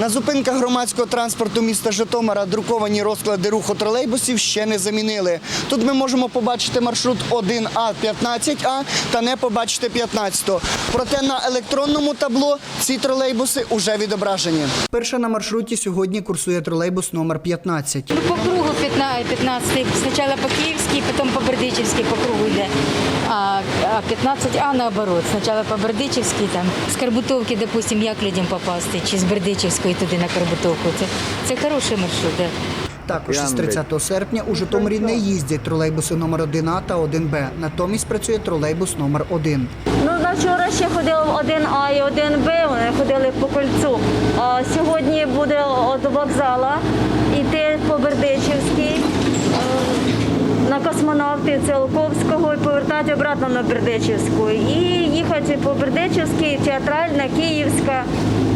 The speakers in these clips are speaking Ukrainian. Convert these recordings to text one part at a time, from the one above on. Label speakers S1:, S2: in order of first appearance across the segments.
S1: На зупинках громадського транспорту міста Житомира друковані розклади руху тролейбусів ще не замінили. Тут ми можемо побачити маршрут 1А 15А та не побачити 15-го. Проте на електронному табло ці тролейбуси уже відображені. Перша на маршруті сьогодні курсує тролейбус номер 15.
S2: Ну, по кругу 15, 15 спочатку по Київській, потім по Бердичівській по кругу йде. А, а 15А наоборот. Спочатку по Бердичівській, там, з Карбутовки, допустим, як людям попасти, чи з Бердичівської туди на Карбутовку. Це, це хороший маршрут. Да.
S1: Також з 30 серпня у Житомирі не їздять тролейбуси номер 1А та 1Б. Натомість працює тролейбус номер 1.
S3: Ну, на вчора ще ходили 1А і 1Б, вони ходили по кольцу. А сьогодні буде до вокзала йти по Бердичівській, е, на космонавти Циолковського і повертати обратно на Бердичівську. І їхати по Бердичівській, театральна, Київська,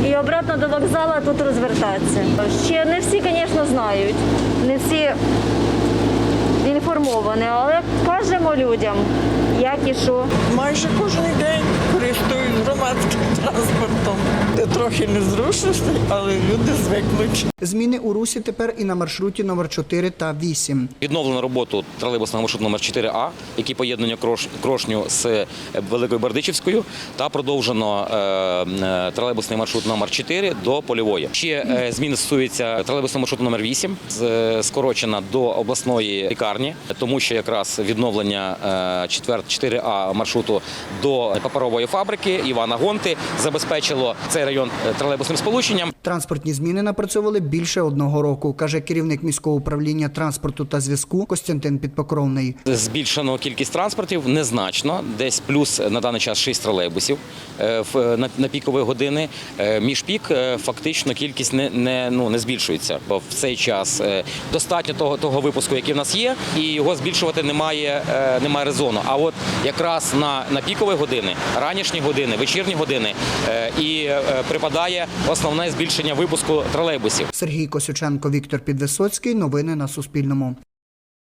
S3: і обратно до вокзала тут розвертатися. Ще не всі, звісно, знають, не всі інформовані, але кажемо людям, як і що.
S4: Майже кожен день користуюсь громадським транспортом. Це трохи незручно, але люди звикнуть.
S1: Зміни у русі тепер і на маршруті номер 4 та 8.
S5: Відновлено роботу тролейбусного маршруту номер 4А, який поєднання Крошню з е, Великою Бердичівською, та продовжено е, е, тролейбусний маршрут номер 4 до Польової. Ще зміни стосуються тролейбусного маршруту номер 8, з- е, скорочена до обласної лікарні, тому що якраз відновлення е, 4, 4А маршруту до паперової фабрики Івана Гонти забезпечило цей район е, тролейбусним сполученням.
S1: Транспортні зміни напрацьовували більше одного року, каже керівник міського управління транспорту та зв'язку Костянтин Підпокровний.
S5: Збільшено кількість транспортів незначно, десь плюс на даний час 6 тролейбусів е, в- на, пікові години. Е, Між пік е, фактично кількість не, не, ну, не збільшується, бо в цей час е, достатньо того, того випуску, який в нас є, і його збільшувати немає, е, немає резону. А от якраз на, на пікові години, ранішні години, вечірні години е, і е, припадає основне збільшення випуску тролейбусів.
S1: Сергій Косюченко, Віктор Підвисоцький. Новини на Суспільному.